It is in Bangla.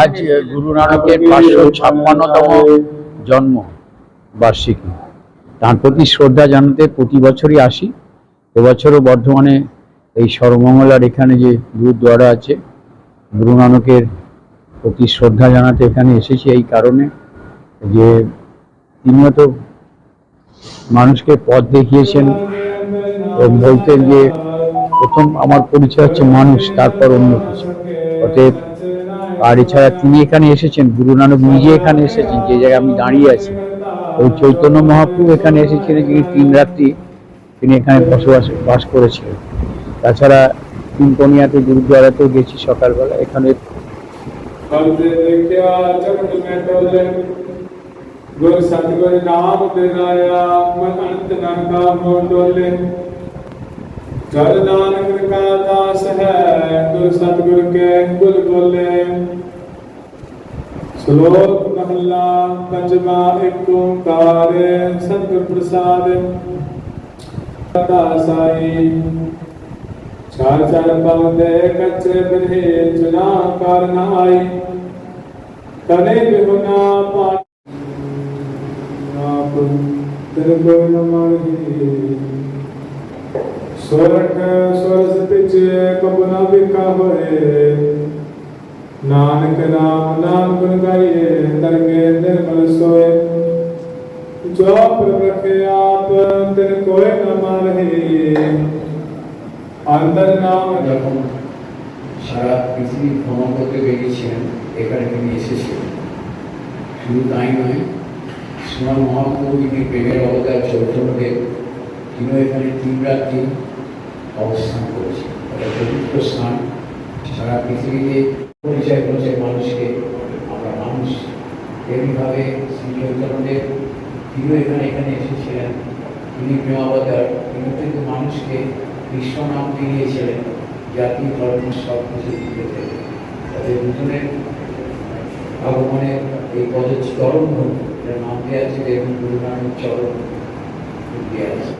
আজ গুরু নানকের পাঁচশো ছাপ্পান্নতম জন্ম বার্ষিকী তার প্রতি শ্রদ্ধা জানাতে প্রতি বছরই আসি। এবছরও বর্ধমানে এই সর্বমঙ্গলার এখানে যে গুরুদ্বারা আছে গুরু নানকের প্রতি শ্রদ্ধা জানাতে এখানে এসেছি এই কারণে যে তিনিও তো মানুষকে পথ দেখিয়েছেন বলতেন যে প্রথম আমার পরিচয় হচ্ছে মানুষ, তারপর অন্য কিছু। অতএব আর এছাড়া তিনি এখানে এসেছেন, গুরু নানক নিজে এখানে এসেছেন, যে জায়গায় আমি দাঁড়িয়ে আছি। ওই চৈতন্য মহাপ্রভু এখানে এসেছিলেন যিনি তিন রাত্রি তিনি এখানে বসবাস, বাস করেছিলেন। তাছাড়া তিনকোনিয়াতে গুরুদ্বারাতেও গেছি সকালবেলা, এখানে গুরু নাম মন অন্ত ਕਰ ਨਾਨਕ ਕਾ ਦਾਸ ਹੈ, ਗੁਰ ਸਤਗੁਰ ਕੈ ਗੁਲ ਬੋਲੇ। ਸ਼ਲੋਕ ਮਹਲਾ ਪੰਜਵਾ ਏਕ ਓੰਕਾਰ, ਸਤਿਗੁਰ ਪ੍ਰਸਾਦ। ਦਾਸਾਈ ਚਾਰ ਚਾਰ ਪਾਉਂਦੇ ਕੱਚੇ ਬਿਰਹੇ ਜਨਾ ਕਰਨ ਆਈ। ਕਦੇ ਬਿਹੁਨਾ ਪਾਣੀ। ਆਪ ਤੇਰੇ ਕੋਲ ਮਨ ਹੀ पाट आप तेरे को न मारी सोरठ सोरस पिछे कबुना बिका होए नानक नाम नाम गुण गाइए दरगे निर्मल सोए जो प्रभ रखे आप तिन कोई न मारे अंदर नाम যখন সারা পৃথিবী ভ্রমণ করতে বেরিয়েছিলেন এখানে তিনি এসেছিলেন শুধু তাই নয় শ্রীমান মহাপ্রভু যিনি প্রেমের অবতার চৈতন্যদেব তিনিও এখানে তিন রাত্রি অবস্থান করেছে। একটা পবিত্র স্থান সারা পৃথিবীতে পরিচয় করেছে মানুষকে। আমরা মানুষ। তেমনিভাবে শ্রী চৈতন্যদেব তিনিও এখানে এখানে এসেছিলেন। তিনি প্রেম অবতার তিনি কিন্তু মানুষকে কৃষ্ণ নাম দিয়েছিলেন। জাতি, ধর্ম সব কিছু দিতে তাদের দুজনের আগমনে এই পদের চরণ নাম দেওয়া আছে এবং গুরু নানক চরণ। দেওয়া আছে।